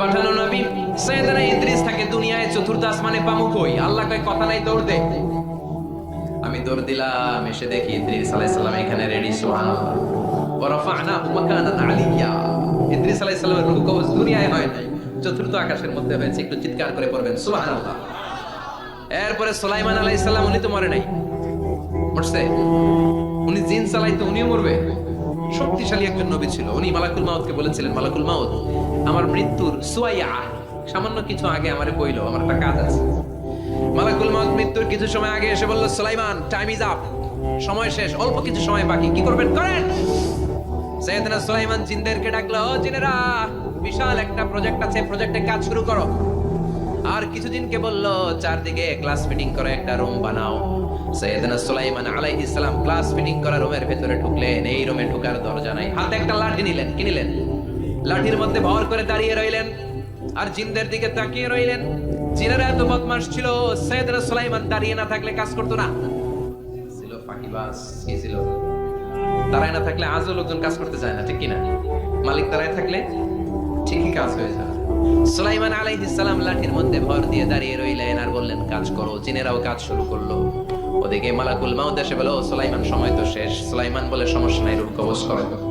পাঠানো নবী। সৈয়দনা ইদ্রিস থাকে দুনিয়ায়, চতুর্থ আসমানে পামু কই আল্লাহ কয়, কথা নাই, দৌড় দে। আমি দৌড় দিলাম, এসে দেখি ইদ্রিস আলাইহিস সালাম এখানে রেডি সুবহানাল্লাহ। ওয়া রাফা'নাহু মাকানান আলিয়্যা ইদ্রিস আলাইহিস সালামের রূহ কবজ দুনিয়ায় হয় নাই। চতুর্থ আকাশের মধ্যে হয়েছে, একটু চিৎকার করে পড়বেন, সুবহানাল্লাহ। এরপরে সুলাইমান আলাইহিস সালাম, উনি তো মরে নাই। মরছে। উনি জিন চালাইতো, উনিও মরবে। শক্তিশালী একজন নবী ছিল। উনি মালাকুল মাউতকে বলেছিলেন, মালাকুল মাউত আমার মৃত্যুর সুয়াইয়া। সামান্য কিছু আগে আমারে কইলো, আমার একটা কাজ আছে। মালাকুল মাউত মৃত্যুর কিছু সময় আগে এসে বলল, সুলাইমান টাইম ইজ আপ সময় শেষ, অল্প কিছু সময় বাকি, কি করবেন? করেন! সৈয়দনা সুলাইমান জিনদেরকে ডাকলো জিনেরা, বিশাল একটা প্রজেক্ট আছে প্রজেক্টে কাজ শুরু করো। আর কিছুদিনকে বলল, চারদিকে ক্লাস ফিটিং করে একটা রুম বানাও। সৈয়দনা সুলাইমান আলাইহিস সালাম ক্লাস ফিটিং করা রুমের ভেতরে ঢুকলেন, এই রুমে ঢুকার দরজা নাই। হাতে একটা লাঠি নিলেন, কি নিলেন? লাঠির মধ্যে ভর করে দাঁড়িয়ে রইলেন আর জিনদের দিকে তাকিয়ে রইলেন। জিনেরা এত বদমাস ছিল সৈয়দনা সুলাইমান দাঁড়িয়ে না থাকলে কাজ করতো না। ছিল ফাঁকিবাজ, কি ছিল? দাঁড়ায় না থাকলে আজও লোকজন কাজ করতে চায় না, ঠিক কিনা? মালিক দাঁড়ায় থাকলে ঠিকই কাজ হয়ে যায়। সুলাইমান সালাম লাঠির মধ্যে ভর দিয়ে দাঁড়িয়ে রইলেন আর বললেন, কাজ করো, জিনেরাও কাজ শুরু করল। ওদিকে মালাকুল মাউদ এসে বলো "ও সুলাইমান, সময় তো শেষ। সুলাইমান বলে, সমস্যা নাই রূপ কবজ করে।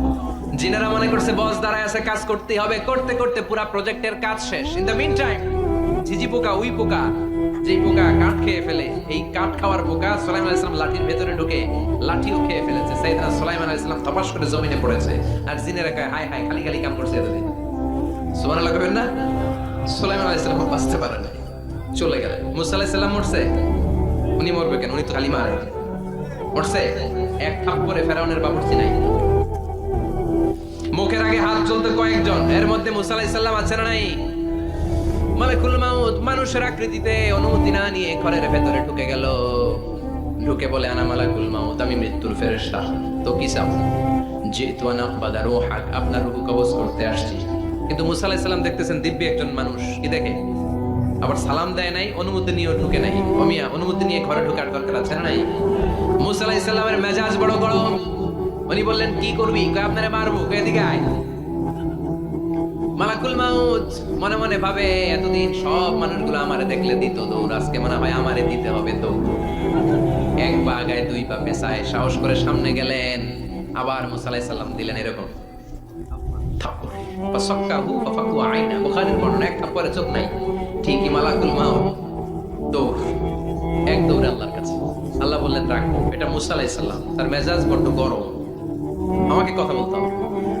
জিনেরা মনে করছে, বস, দাঁড়ায় আছে, কাজ করতে হবে। করতে করতে পুরা প্রজেক্টের কাজ শেষ। ইন দ্য মিন টাইম ঝিঝি পোকা, উই পোকা, যেই পোকা কাঠ খেয়ে ফেলে, এই কাঠ খাওয়ার পোকা সোলাইমান আলাইহিস লাঠির ভেতরে ঢুকে লাঠিও খেয়ে ফেলেছে। সাইয়েদনা সুলাইমান আলাইহিস সালাম তপাস করে জমিনে পড়েছে। আর জিনেরা কয় হাই হাই খালি খালি কাম করছে এতদিন। সুবহানাল্লাহ কবেন না? সুলাইমান আলাইহিস সালাম বাঁচতে পারে না চলে গেলেন। মুসা আলাইহিস সালাম মরছে। উনি মরবে কেন? উনি তো খালি মারে মরছে? এক থাপ করে ফেরাউনের বাবুর্চি নাই। মুখের আগে হাত চলতে কয়েকজন। এর মধ্যে মুসা আলাইহিস সালাম আছে না নাই? মালাকুল মাউত মানুষের আকৃতিতে অনুমতি না নিয়ে ঘরের ভেতরে ঢুকে গেল। ঢুকে বলে, আনা মালাকুল মাউত, আমি মৃত্যুর ফেরেশতা। তো কি চাও? যেহেতু আনা আপনার করতে আসছি। কিন্তু মুসা দেখতেছেন দিব্য একজন মানুষ। কি দেখে? আবার সালাম দেয় নাই, অনুমতি নিয়ে ঢুকে নাই। অমিয়া, অনুমতি নিয়ে ঘরে ঢোকার দরকার আছে না নাই? মুসা আলাইহিস মেজাজ বড় গরম। উনি বললেন, কি করবি? আপনারে মারবো। এদিকে আয়। মালাকুল মাউত মনে মনে ভাবে, এতদিন সব মানুষগুলো আমারে দেখলে দিত দৌড় আজকে মনে হয় আমারে দিতে হবে দৌড় এক পা গায়ে, দুই পা পেছায় সাহস করে সামনে গেলেন। আবার মুসালাই সাল্লাম দিলেন এরকম। আল্লাহ বললেন, রাখো। এটা মুসা আলাইহিস সালাম। তার মেজাজ বড্ড গরম। আমাকে কথা বলতে হবে।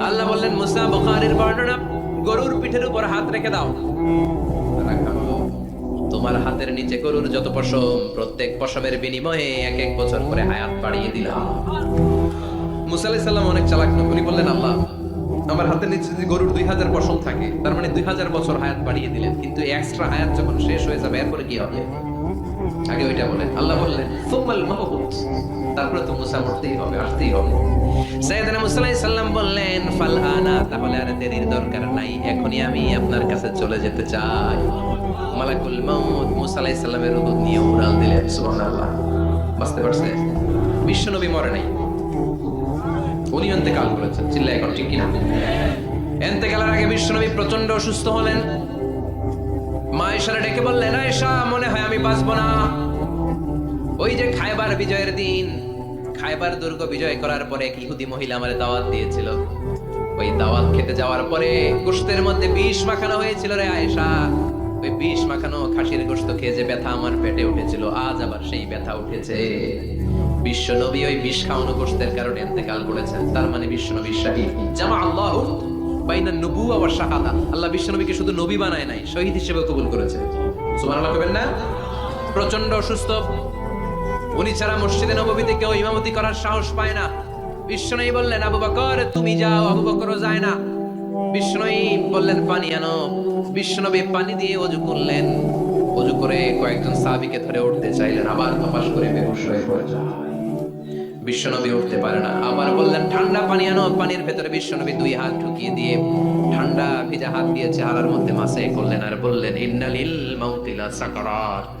আল্লাহ বললেন, মুসা, বুখারীর বর্ণনা, গরুর পিঠের উপর হাত রেখে দাও। তোমার হাতের নিচে গরুর যত পশম, প্রত্যেক পশমের বিনিময়ে এক এক বছর করে হায়াত বাড়িয়ে দিলাম। মুসা আলাইহিস সালাম অনেক চালাক উনি বললেন, আল্লাহ, আমার হাতের নিচে যদি গরুর দুই হাজার পশম থাকে, তার মানে দুই হাজার বছর হায়াত বাড়িয়ে দিলেন। কিন্তু এক্সট্রা হায়াত যখন শেষ হয়ে যাবে, এরপরে কি হবে? আগে ওইটা বলেন। আল্লাহ বললেন সুমাল মাহবুত তারপরে তো মুসা মরতেই হবে, আসতেই হবে। সাইয়েদনা মুসা বললেন, ফাল আনা, তাহলে আর দরকার নাই আমি আপনার কাছে চলে যেতে চাই। মালাকুল মাউত নিয়ে উড়াল দিলেন, সুবহানাল্লাহ। বুঝতে পারছে? বিশ্বনবী মরে নাই। উনি করেছেন। চিল্লা এখন ঠিক কিনা? এন্তেকালের আগে বিশ্বনবী প্রচণ্ড অসুস্থ হলেন। মা এসারা ডেকে বললেন, আয়েশা, মনে হয় আমি বাঁচবো না। ওই যে খায়বার বিজয়ের দিন খায়বার দুর্গ বিজয় করার পরে এক ইহুদি মহিলা আমারে দাওয়াত দিয়েছিল। ওই দাওয়াত খেতে যাওয়ার পরে গোশতের মধ্যে বিষ মাখানো হয়েছিল রে আয়েশা। ওই বিষ মাখানো খাসির গোস্ত খেয়ে যে ব্যথা আমার পেটে উঠেছিল, আজ আবার সেই ব্যথা উঠেছে। বিশ্ব নবী ওই বিষ খাওয়ানো গোস্তের কারণে ইন্তেকাল করেছেন। তার মানে বিশ্ব নবী শাহী। জামা আল্লাহ বাইনা নবু আবার শাহাদা। আল্লাহ বিশ্ব নবীকে শুধু নবী বানায় নাই, শহীদ হিসেবে কবুল করেছে সুবহানাল্লাহ কবেন না? প্রচণ্ড অসুস্থ। উনি ছাড়া মসজিদে নববীতে কেউ ইমামতি করার সাহস পায় না। বিষ্ণনই বললেন, আবু বকর, তুমি যাও, আবু বকরও যায় না। বললেন, পানি আনো। পানি দিয়ে অজু করলেন। অজু করে কয়েকজন ধরে উঠতে চাইলেন, আবার কপাস করে বেহুশ হয়ে পড়ে যায় বিশ্বনবী উঠতে পারে না। আবার বললেন, ঠান্ডা পানি আনো। পানির ভেতরে বিশ্বনবী দুই হাত ঢুকিয়ে দিয়ে ঠান্ডা ভিজা হাত দিয়ে চেহারার মধ্যে মাসে করলেন আর বললেন, ইন্নালিল মাউতিলা সাকারাত।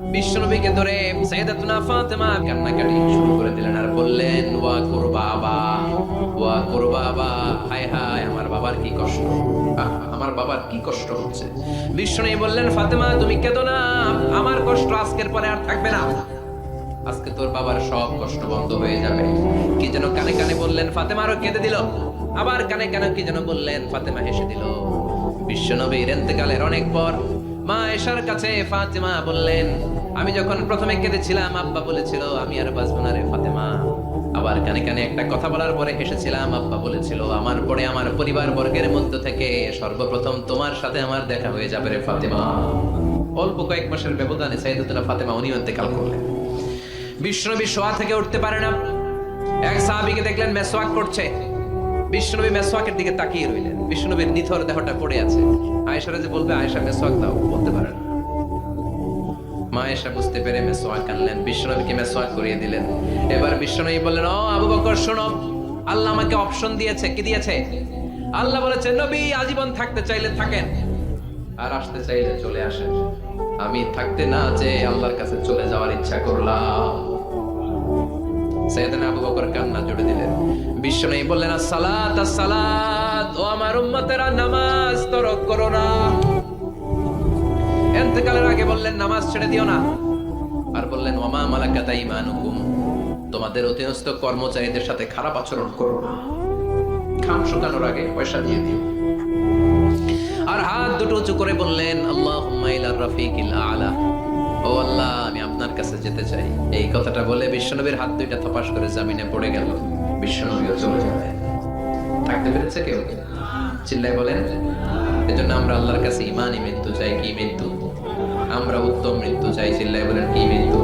বিশ্বনবীকে ধরে সাইয়েদাতুনা ফাতিমা কান্নাকাটি শুরু করে দিলেন আর বললেন, ওয়া কুর বাবা ওয়া কুর বাবা হায় হায়, আমার বাবার কি কষ্ট? আমার বাবার কি কষ্ট হচ্ছে? বিশ্বনবী বললেন, ফাতেমা, তুমি কেঁদো না, আমার কষ্ট আজকের পরে আর থাকবে না। আজকে তোর বাবার সব কষ্ট বন্ধ হয়ে যাবে। কি যেন কানে কানে বললেন, ফাতেমা আরও কেঁদে দিল। আবার কানে কানে কি যেন বললেন, ফাতেমা হেসে দিল। বিশ্বনবীর এতেকালের অনেক পর মা এশার কাছে ফাতেমা বললেন, আমি যখন প্রথমে কেঁদেছিলাম, আব্বা বলেছিল, আমি আর বাঁচবো না রে ফাতেমা। আবার কানে কানে একটা কথা বলার পরে হেসেছিলাম আব্বা বলেছিল, আমার পরে আমার পরিবার বর্গের মধ্য থেকে সর্বপ্রথম তোমার সাথে আমার দেখা হয়ে যাবে রে ফাতেমা। অল্প কয়েক মাসের ব্যবধানে সাইদুল্লাহ ফাতেমা উনিও ইন্তেকাল করলেন। বিষ্ণবী শোয়া থেকে উঠতে পারে না। এক সাহাবিকে দেখলেন মেসওয়াক করছে। বিষ্ণবী মেসওয়াকের দিকে তাকিয়ে রইলেন। বিষ্ণবীর নিথর দেহটা পড়ে আছে। আয়েশারা যে বলবে, আয়েশা মেসওয়াক দাও, বলতে পারে না। মা আয়েশা বুঝতে পেরে মেসওয়াক আনলেন মেসওয়াক করিয়ে দিলেন। এবার বললেন, ও আবু বকর, শোনো। আল্লাহ আমাকে অপশন দিয়েছে। কি দিয়েছে? আল্লাহ বলেছে, নবী আজীবন থাকতে চাইলে থাকেন, আর আসতে চাইলে চলে আসেন। আমি থাকতে না যে আল্লাহর কাছে চলে যাওয়ার ইচ্ছা করলাম। সৈয়দনা আবু বকর কান্না জুড়ে দিলেন। বিশ্ব নেই বললেন সালাত সালাত ও আমার উম্মতেরা, নামাজ তরক করো না। এতেকালের আগে বললেন, নামাজ ছেড়ে দিও না। আর বললেন, ওমা মালাকাত ইমানুকুম তোমাদের অধীনস্থ কর্মচারীদের সাথে খারাপ আচরণ করো না। খাম শুকানোর আগে পয়সা দিয়ে দিও। আর হাত দুটো উঁচু করে বললেন আল্লাহ রফিকিল আলা। ও আল্লাহ, আমি আপনার কাছে যেতে চাই। এই কথাটা বলে বিশ্বনবীর হাত দুইটা থপাস করে জামিনে পড়ে গেল। বিশ্বনবীও চলে যাবে। থাকতে পেরেছে কেউ? চিল্লাই বলেন, এজন্য আমরা আল্লাহর কাছে ইমানই মৃত্যু চাই, কি মৃত্যু? আমরা উত্তম মৃত্যু চাই চিল্লাই বলেন, কি মৃত্যু?